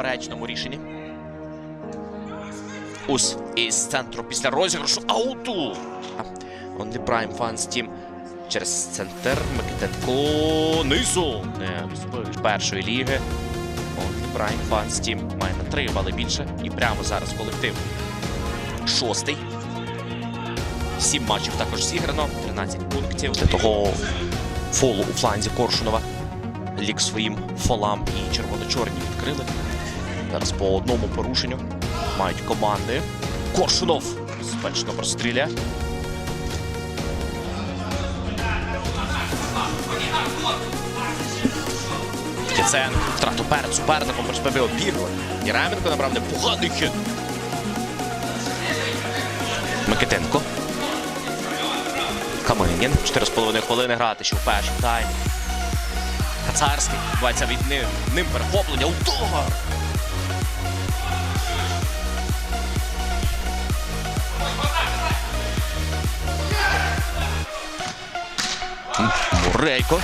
поперечному рішенні. Ус із центру після розіграшу ауту. Only Prime Fans Team через центр Микитенко низу. Не першої ліги. Only Prime Fans Team має на три бали більше. І прямо зараз колектив. Шостий. Сім матчів також зіграно. 13 пунктів. Для того фолу у фланзі Коршунова. Лік своїм фолам і червоно-чорні відкрили. Зараз по одному порушенню мають команди. Коршунов безпечно простріляє. Кіценко втрату перед суперником перспективи обігли. Єременко набрав непоганий хід. Микитенко. Каменін. 4,5 хвилини грати ще в першій таймі. Кацарський. Відбувається від ним, ним перехоплення. Удар! Мурейко.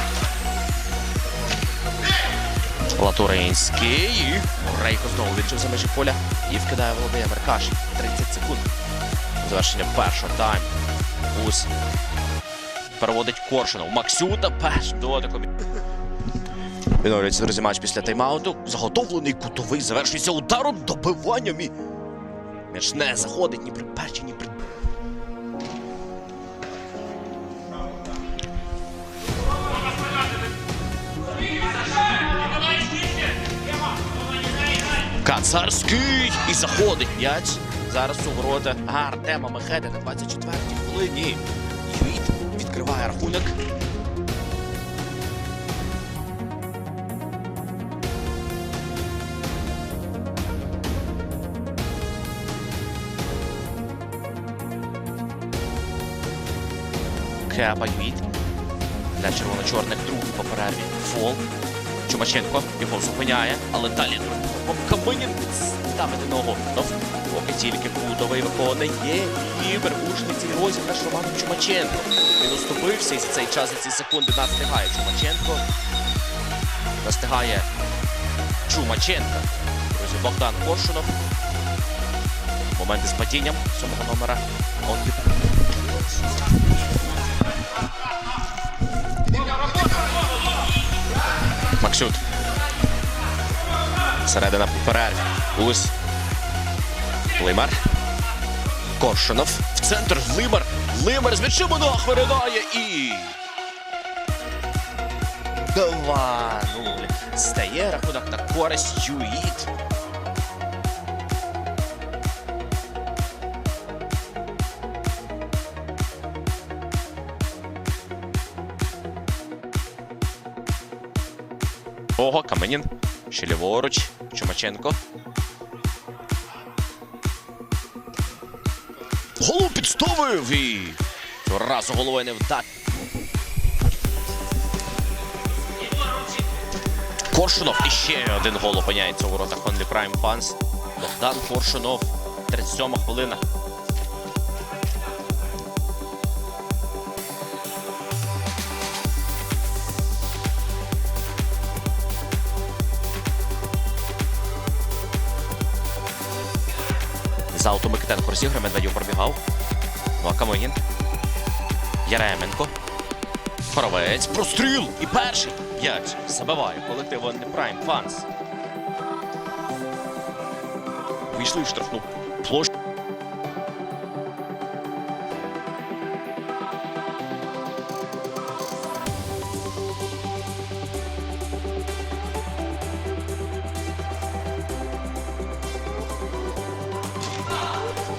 Латуринський. І Мурейко знову відчув за межі поля. І вкидає Володимир Каш. 30 секунд. Завершення першого тайму. Ус переводить Коршунов. Максюта перш дотиком. Відновлюється друзі матч після тайм-ауту. Заготовлений кутовий завершується ударом добиванням і м'яч не заходить ні при першій, ні при. Кацарський і заходить м'яч. Зараз у ворота Артема Мехеди на 24-й хвилині. Юїт відкриває рахунок. Кепа Юїт. Для червоно-чорних другий по перерві. Фол. Чумаченко його зупиняє, але далі Каминін ставити ногу. Поки тільки кутовий виконує і вербушниці розіграш Роману Чумаченко. Він уступився і за цей час, за ці секунди настигає Чумаченко. Настигає Чумаченко. Друзі, Богдан Коршунов. Моменти з падінням сьомого номера. Он Максют. Середина перерві. Ус. Лимар. Коршунов. В центр Лимар. Лимар з м'ячем у ног виринає і. 2-0. Стає рахунок на користь Юїт. Ого, Каменін. Ще ліворуч. Чумаченко. Голову підставив і разу головою не вдав. Коршунов і ще один гол опиняється у воротах Only Prime Fans. Богдан Коршунов. 37 хвилина. За Микитенко розіграє, Медведєв пробігав. Ну а Каменін. Яременко. Хоровець. Простріл! І перший П'ять. забиває колектив Prime Fans. Вийшли штрафну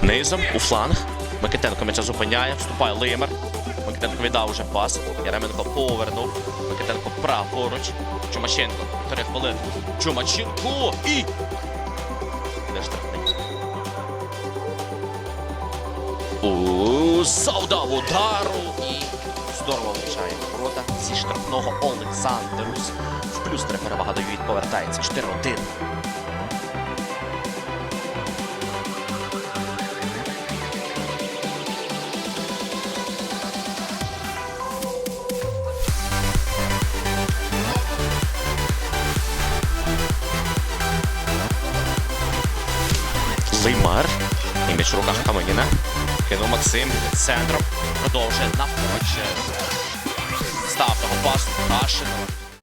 Низом у фланг. Микитенко м'яча зупиняє, вступає Лимер. Микитенко віддав уже пас. Яременко повернув. Микитенко праворуч. Чумаченко. Три хвилини. Чумаченко і. Де штрафний? У завдав удару і здорово влучає ворота зі штрафного Олександрус. В плюс три перевага дають повертається 4-1. Умар. І між руках Каменіна. Кинув Максим центром. Продовжує навпаки. Став того пасу. Кашин.